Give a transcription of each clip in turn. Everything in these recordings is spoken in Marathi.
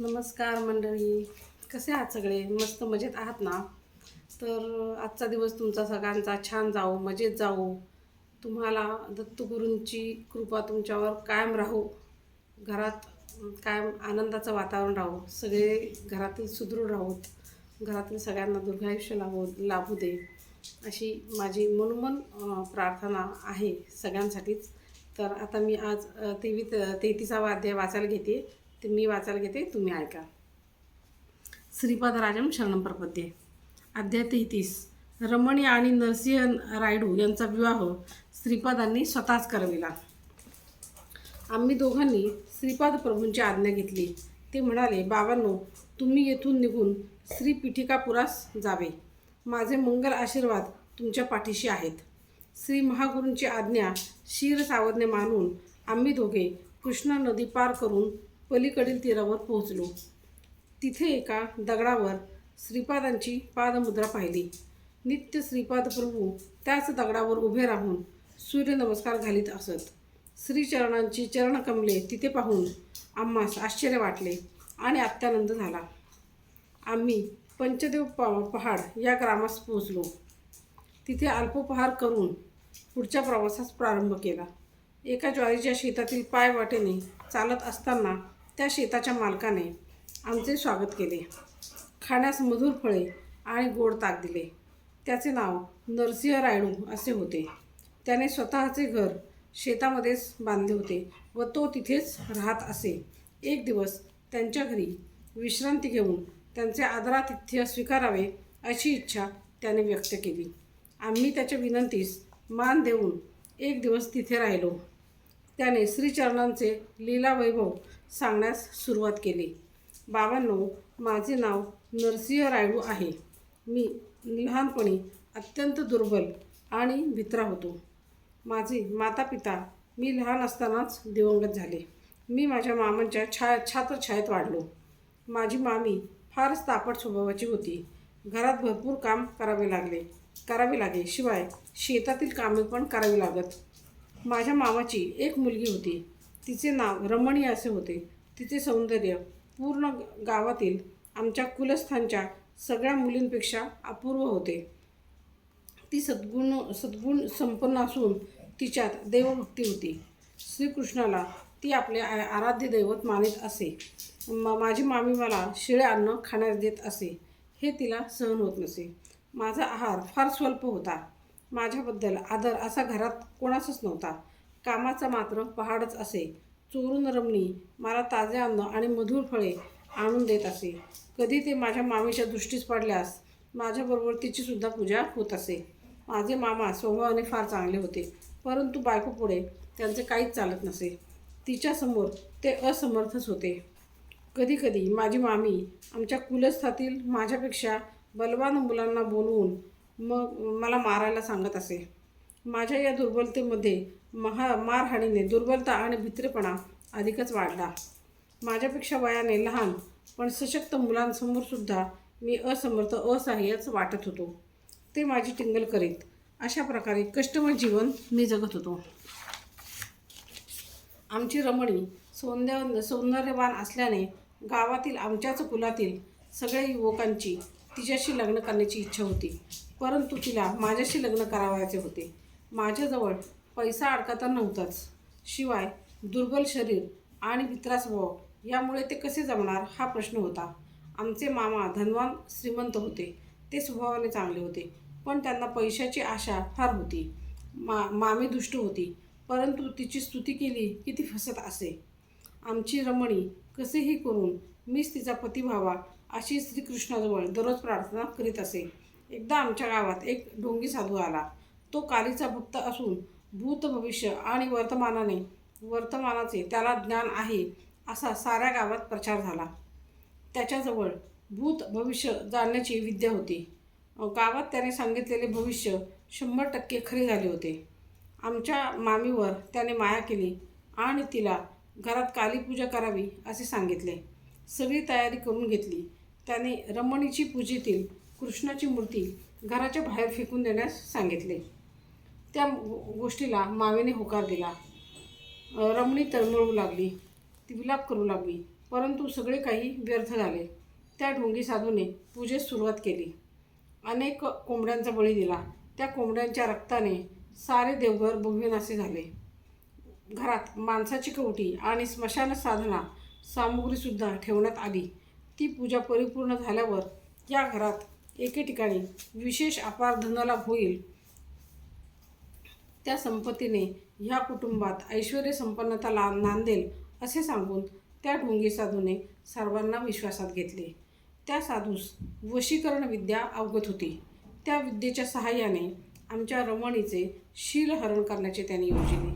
नमस्कार मंडळी. कसे आहात सगळे? मस्त मजेत आहात ना? तर आजचा दिवस तुमचा सगळ्यांचा छान जाओ मजेत जाओ तुम्हाला दत्तगुरूंची कृपा तुमच्यावर कायम राहो. घरात कायम आनंदाचं वातावरण राहो. सगळे घरातील सुदृढ राहोत. घरातील सगळ्यांना दीर्घायुष्य लाभो लाभू दे. अशी माझी मनोमन प्रार्थना आहे सगळ्यांसाठीच. तर आता मी आज तेवी तेहतीसावा अध्याय वाचायला घेते. ते मी वाचायला घेते तुम्ही ऐका. श्रीपाद राजम शरणम प्रपद्ये. अध्याय तेहतीस. रमणी आणि नरसिंह रायडू यांचा विवाह श्रीपादांनी स्वतःच करविला. आम्ही दोघांनी श्रीपाद प्रभूंची आज्ञा घेतली. ते म्हणाले बाबांनो तुम्ही येथून निघून श्री पिठिकापुरास जावे. माझे मंगल आशीर्वाद तुमच्या पाठीशी आहेत. श्री महागुरूंची आज्ञा क्षीर सावधने मानून आम्ही दोघे कृष्णा नदी पार करून पलीकडील तीरावर पोहोचलो. तिथे एका दगडावर श्रीपादांची पादमुद्रा पाहिली. नित्य श्रीपाद प्रभू त्याच दगडावर उभे राहून सूर्यनमस्कार घालीत असत. श्रीचरणांची चरणकमले तिथे पाहून आम्हास आश्चर्य वाटले आणि अत्यानंद झाला. आम्ही पंचदेव पा पहाड या ग्रामास पोहोचलो. तिथे अल्पोपहार करून पुढच्या प्रवासास प्रारंभ केला. एका ज्वारीच्या शेतातील पाय वाटेने चालत असताना त्या शेताच्या मालकाने आमचे स्वागत केले. खाण्यास मधुर फळे आणि गोड ताक दिले. त्याचे नाव नरसिंह रायडू असे होते. त्याने स्वतःचे घर शेतामध्येच बांधले होते व तो तिथेच राहत असे. एक दिवस त्यांच्या घरी विश्रांती घेऊन त्यांचे आदरातिथ्य स्वीकारावे अशी इच्छा त्याने व्यक्त केली. आम्ही त्याच्या विनंतीस मान देऊन एक दिवस तिथे राहिलो. त्याने श्रीचरणांचे लीला वैभव सांगण्यास सुरुवात केली. बाबांनो माझे नाव नरसिंह रायडू आहे. मी लहानपणी अत्यंत दुर्बल आणि भित्रा होतो. माझे माता पिता मी लहान असतानाच दिवंगत झाले. मी माझ्या मामांच्या छा छात्रछायेत वाढलो. माझी मामी फारच तापट स्वभावाची होती. घरात भरपूर काम करावे लागले करावे लागे. शिवाय शेतातील कामे पण करावी लागत. माझ्या मामाची एक मुलगी होती. तिचे नाव रमणी असे होते. तिचे सौंदर्य पूर्ण गावातील आमच्या कुलस्थानच्या सगळ्या मुलींपेक्षा अपूर्व होते. ती सद्गुण सद्गुण संपन्न असून तिच्यात देवभक्ती होती. श्रीकृष्णाला ती आपले आ- आराध्य दैवत मानित असे. मा माझी मामी मला शिळे अन्न खाण्यास देत असे. हे तिला सहन होत नसे. माझा आहार फार स्वल्प होता. माझ्याबद्दल आदर असा घरात कोणाचाच नव्हता. कामाचा मात्र पहाडच असे. चोरून रमणी मला ताजे अन्न आणि मधुर फळे आणून देत असे. कधी ते माझ्या मामीच्या दृष्टीस पडल्यास माझ्याबरोबर तिचीसुद्धा पूजा होत असे. माझे मामा स्वभावाने फार चांगले होते परंतु बायकोपुढे त्यांचे काहीच चालत नसे. तिच्यासमोर ते असमर्थच होते. कधीकधी माझी मामी आमच्या कुलस्थातील माझ्यापेक्षा बलवान मुलांना बोलवून मग मला मारायला सांगत असे. माझ्या या दुर्बलतेमध्ये महा मारहाणीने दुर्बलता आणि भित्रेपणा अधिकच वाढला. माझ्यापेक्षा वयाने लहान पण सशक्त मुलांसमोरसुद्धा मी असमर्थ असहाय्यच वाटत होतो. ते माझी टिंगल करीत. अशा प्रकारे कष्टमय जीवन मी जगत होतो. आमची रमणी सौंदर्य सौंदर्यवान असल्याने गावातील आमच्याच कुलातील सगळ्या युवकांची तिच्याशी लग्न करण्याची इच्छा होती. परंतु तिला माझ्याशी लग्न करावयाचे होते. माझ्याजवळ पैसा अडकाता नव्हताच. शिवाय दुर्बल शरीर आणि मित्रास्वभाव यामुळे ते कसे जमणार हा प्रश्न होता. आमचे मामा धनवान श्रीमंत होते. ते स्वभावाने चांगले होते. पण त्यांना पैशाची आशा फार होती. मा मामी दुष्ट होती. परंतु तिची स्तुती केली की ती फसत असे. आमची रमणी कसेही करून मीच तिचा पती व्हावा अशी श्रीकृष्णाजवळ दररोज प्रार्थना करीत असे. एकदा आमच्या गावात एक ढोंगी साधू आला. तो कालीचा भक्त असून भूत भविष्य आणि वर्तमानाने वर्तमानाचे त्याला ज्ञान आहे असा साऱ्या गावात प्रचार झाला. त्याच्याजवळ भूत भविष्य जाणण्याची विद्या होती. गावात त्याने सांगितलेले भविष्य शंभर टक्के खरे झाले होते. आमच्या मामीवर त्याने माया केली आणि तिला घरात कालीपूजा करावी असे सांगितले. सगळी तयारी करून घेतली. त्याने रमणीची पूजेतील कृष्णाची मूर्ती घराच्या बाहेर फेकून देण्यास सांगितले. त्या गोष्टीला मावेने होकार दिला. रमणी तळमळू लागली. ती विलाप करू लागली. परंतु सगळे काही व्यर्थ झाले. त्या ढोंगी साधूने पूजेस सुरुवात केली. अनेक कोंबड्यांचा बळी दिला. त्या कोंबड्यांच्या रक्ताने सारे देवघर भगविनासे झाले. घरात माणसाची कवटी आणि स्मशान साधना सामुग्रीसुद्धा ठेवण्यात आली. ती पूजा परिपूर्ण झाल्यावर या घरात एके ठिकाणी विशेष अपार धनलाभ होईल त्या संपत्तीने ह्या कुटुंबात ऐश्वर संपन्नता ला नांदेल असे सांगून त्या ढोंगी साधूने सर्वांना विश्वासात घेतले. त्या साधूस वशीकरण विद्या अवगत होती. त्या विद्येच्या सहाय्याने आमच्या रमणीचे शीलहरण करण्याचे त्याने योजिले.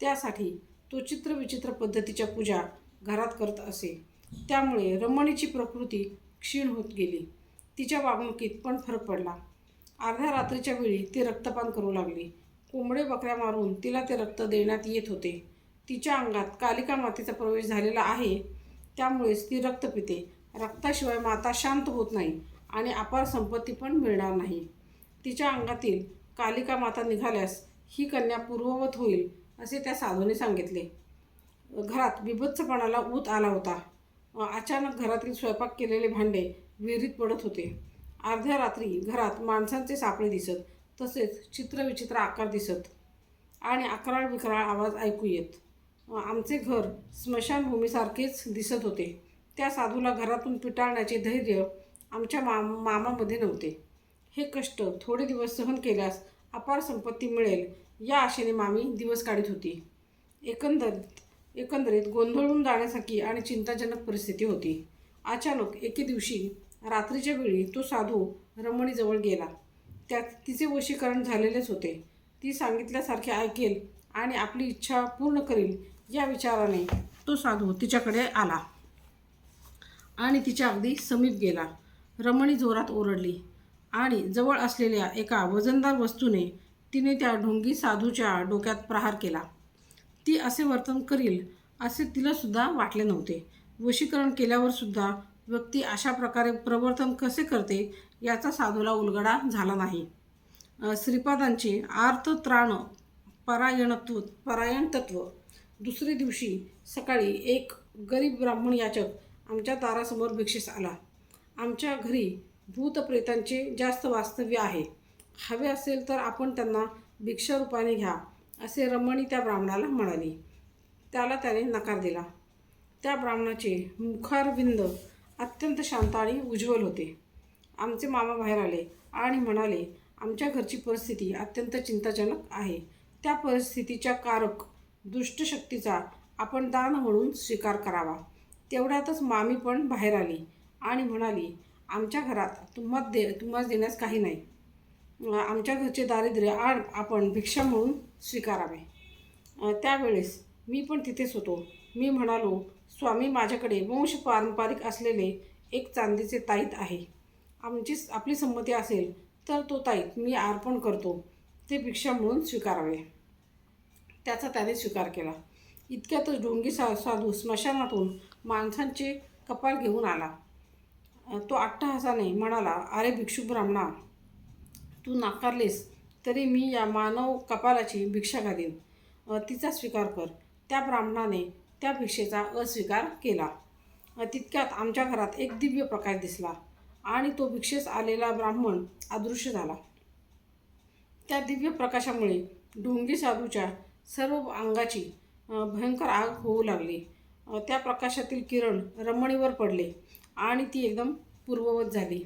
त्यासाठी तो चित्रविचित्र पद्धतीच्या पूजा घरात करत असे. त्यामुळे रमणीची प्रकृती क्षीण होत गेली. तिच्या वागणुकीत पण फरक पडला. अर्ध्या रात्रीच्या वेळी ती रक्तपान करू लागली. कोंबडे बकऱ्या मारून तिला ते रक्त देण्यात येत होते. तिच्या अंगात कालिका मातेचा प्रवेश झालेला आहे. त्यामुळेच ती रक्त पिते. रक्ताशिवाय माता शांत होत नाही आणि अपार संपत्ती पण मिळणार नाही. तिच्या अंगातील कालिका माता निघाल्यास ही कन्या पूर्ववत होईल असे त्या साधूने सांगितले. घरात बिभत्सपणाला ऊत आला होता. अचानक घरातील स्वयंपाक केलेले भांडे विहिरीत पडत होते. अर्ध्या रात्री घरात माणसांचे सापळे दिसत तसेच चित्रविचित्र आकार दिसत. आणि अकराळ विकराळ आवाज ऐकू येत. आमचे घर स्मशानभूमीसारखेच दिसत होते. त्या साधूला घरातून पिटाळण्याचे धैर्य आमच्या मा मामामध्ये नव्हते. हे कष्ट थोडे दिवस सहन केल्यास अपार संपत्ती मिळेल या आशेने मामी दिवस काढत होती. एकंदरीत एकंदरीत गोंधळून जाण्यासारखी आणि चिंताजनक परिस्थिती होती. अचानक एके दिवशी रात्रीच्या वेळी तो साधू रमणीजवळ गेला. त्यात तिचे वशीकरण झालेलेच होते. ती सांगितल्यासारखे ऐकेल आणि आपली इच्छा पूर्ण करील या विचाराने तो साधू तिच्याकडे आला आणि तिच्या अगदी समीप गेला. रमणी जोरात ओरडली आणि जवळ असलेल्या एका वजनदार वस्तूने तिने त्या ढोंगी साधूच्या डोक्यात प्रहार केला. ती असे वर्तन करील असे तिलासुद्धा वाटले नव्हते. वशीकरण केल्यावरसुद्धा व्यक्ती अशा प्रकारे प्रवर्तन कसे करते याचा साधूला उलगडा झाला नाही. अ, श्रीपादांचे आर्तत्राण परायणत्व परायण तत्व. दुसरे दिवशी सकाळी एक गरीब ब्राह्मण याचक आमच्या दारासमोर भिक्षेस आला. आमच्या घरी भूतप्रेतांचे जास्त वास्तव्य आहे. हवे असेल तर आपण त्यांना भिक्षारूपाने घ्या असे रमणी त्या ब्राह्मणाला म्हणाली. त्याला त्याने नकार दिला. त्या ब्राह्मणाचे मुखारविंद अत्यंत शांत आणि उज्ज्वल होते. आमचे मामा बाहेर आले आणि म्हणाले आमच्या घरची परिस्थिती अत्यंत चिंताजनक आहे. त्या परिस्थितीच्या कारक दुष्टशक्तीचा आपण दान म्हणून स्वीकार करावा. तेवढ्यातच मामी पण बाहेर आली आणि म्हणाली आमच्या घरात तुम्हा दे तुम्हाला देण्यास काही नाही. आमच्या घरचे दारिद्र्य आण आपण भिक्षा म्हणून स्वीकारावे. त्यावेळेस मी पण तिथेच होतो. मी म्हणालो स्वामी माझ्याकडे वंश पारंपरिक असलेले एक चांदीचे ताईत आहे. आमची आपली संमती असेल तर तो ताईत मी अर्पण करतो. ते भिक्षा म्हणून स्वीकारावे. त्याचा त्याने स्वीकार केला. इतक्यातच डोंगी सा साधू स्मशानातून माणसांचे कपाल घेऊन आला. तो अट्टहासाने म्हणाला अरे भिक्षू ब्राह्मणा तू नाकारलेस तरी मी या मानव कपालाची भिक्षा घालीन. तिचा स्वीकार कर. त्या ब्राह्मणाने त्या भिक्षेचा अस्वीकार केला. तितक्यात आमच्या घरात एक दिव्य प्रकाश दिसला. आणि तो भिक्षेस आलेला ब्राह्मण अदृश्य झाला. त्या दिव्य प्रकाशामुळे ढोंगी साधूच्या सर्व अंगाची भयंकर आग होऊ लागली. त्या प्रकाशातील किरण रमणीवर पडले आणि ती एकदम पूर्ववत झाली.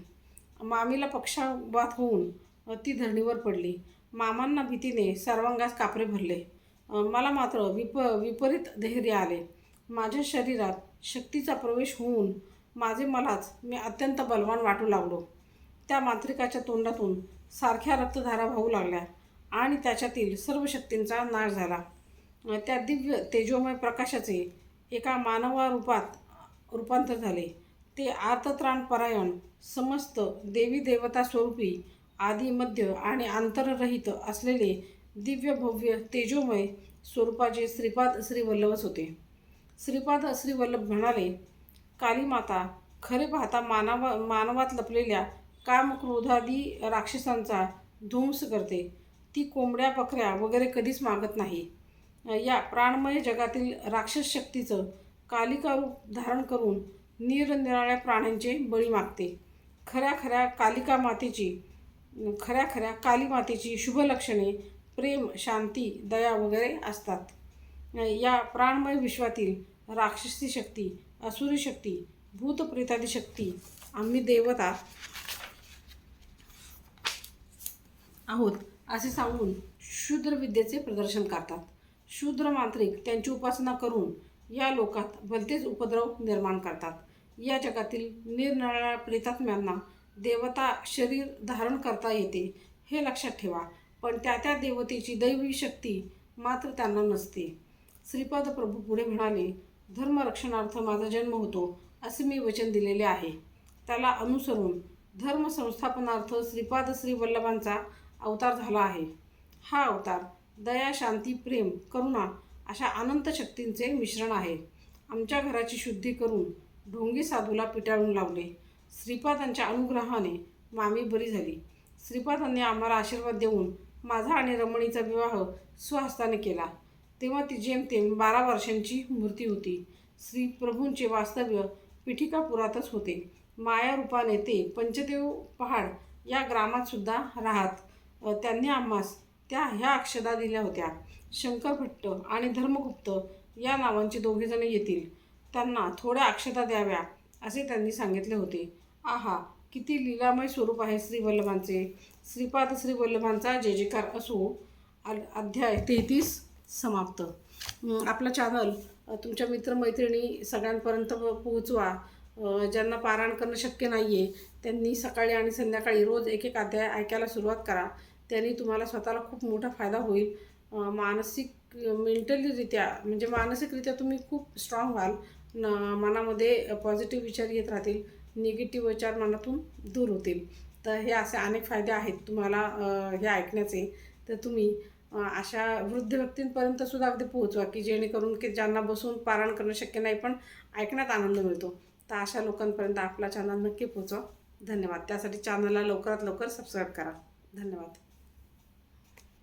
मामीला पक्षाघात होऊन ती धरणीवर पडली. मामांना भीतीने सर्वांगास कापरे भरले. मला मात्र विप विपरीत धैर्य आले. माझ्या शरीरात शक्तीचा प्रवेश होऊन माझे मलाच मी अत्यंत बलवान वाटू लागलो. त्या मांत्रिकाच्या तोंडातून सारख्या रक्तधारा वाहू लागल्या आणि त्याच्यातील सर्व शक्तींचा नाश झाला. त्या दिव्य तेजोमय प्रकाशाचे एका मानवा रूपात रूपांतर झाले. ते आर्तत्राणपरायण समस्त देवी देवता स्वरूपी आदी मध्य आणि आंतररहित असलेले दिव्य भव्य तेजोमय स्वरूपाचे श्रीपाद श्रीवल्लभच होते. श्रीपाद श्रीवल्लभ म्हणाले कालीमाता खरे पाहता मानव मानवात लपलेल्या कामक्रोधादी राक्षसांचा धुंस करते. ती कोंबड्या बकऱ्या वगैरे कधीच मागत नाही. या प्राणमय जगातील राक्षस शक्तीचं कालिका रूप धारण करून निरनिराळ्या प्राण्यांचे बळी मागते. खऱ्या खऱ्या कालिका मातेची खऱ्या खऱ्या काली मातेची शुभ लक्षणे प्रेम शांती दया वगैरे असतात. या प्राणमय विश्वातील राक्षसी शक्ती असुरी शक्ती भूतप्रेतादी शक्ती आम्ही देवता आहोत असे सांगून शूद्र विद्येचे प्रदर्शन करतात. शूद्र मांत्रिक त्यांची उपासना करून या लोकात भलतेच उपद्रव निर्माण करतात. या जगातील निरनिराळ्या प्रेतात्म्यांना देवता शरीर धारण करता येते हे लक्षात ठेवा. पण त्या त्या देवतेची दैवी शक्ती मात्र त्यांना नसते. श्रीपाद प्रभू पुढे म्हणाले धर्मरक्षणार्थ माझा जन्म होतो असे मी वचन दिलेले आहे. त्याला अनुसरून धर्म संस्थापनार्थ श्रीपाद श्री वल्लभांचा अवतार झाला आहे. हा अवतार दया शांती प्रेम करुणा अशा अनंत शक्तींचे मिश्रण आहे. आमच्या घराची शुद्धी करून ढोंगी साधूला पिटाळून लावले. श्रीपादांच्या अनुग्रहाने मामी बरी झाली. श्रीपादांनी आम्हाला आशीर्वाद देऊन माझा आणि रमणीचा विवाह स्वहस्ताने केला. तेव्हा ती जेमतेम बारा वर्षांची मूर्ती होती. श्री प्रभूंचे वास्तव्य पिठिकापुरातच होते. माया रूपाने ते पंचदेव पहाड या ग्रामात सुद्धा राहत. त्यांनी आम्हास त्या ह्या अक्षदा दिल्या होत्या. शंकर भट्ट आणि धर्मगुप्त या नावांचे दोघेजण येतील. त्यांना थोड्या अक्षता द्याव्या असे त्यांनी सांगितले होते. आहा किती लीलामय स्वरूप आहे श्रीवल्लभांचे. श्रीपाद श्रीवल्लभांचा जय जयकार असो. अ- अध्याय तेहतीस. समाप्त. आपला चॅनल तुमच्या मित्रमैत्रिणी सगळ्यांपर्यंत पोहोचवा. ज्यांना पारायण करणं शक्य नाही आहे त्यांनी सकाळी आणि संध्याकाळी रोज एक एक अध्याय ऐकायला सुरुवात करा. त्यांनी तुम्हाला स्वतःला खूप मोठा फायदा होईल. मानसिक मेंटलीरित्या म्हणजे मानसिकरित्या तुम्ही खूप स्ट्रॉंग व्हाल. न मनामध्ये पॉझिटिव्ह विचार येत राहतील. निगेटिव्ह विचार मनातून दूर होतील. तर हे असे अनेक फायदे आहेत तुम्हाला हे ऐकण्याचे. तर तुम्ही अशा वृद्ध व्यक्तींपर्यंत सुद्धा अगदी पोहोचवा की जेणेकरून की ज्यांना बसून पारायण करणं शक्य नाही पण ऐकण्यात आनंद मिळतो. तर अशा लोकांपर्यंत आपला चॅनल नक्की पोहोचवा. धन्यवाद. त्यासाठी चॅनलला लवकरात लवकर सबस्क्राईब करा. धन्यवाद.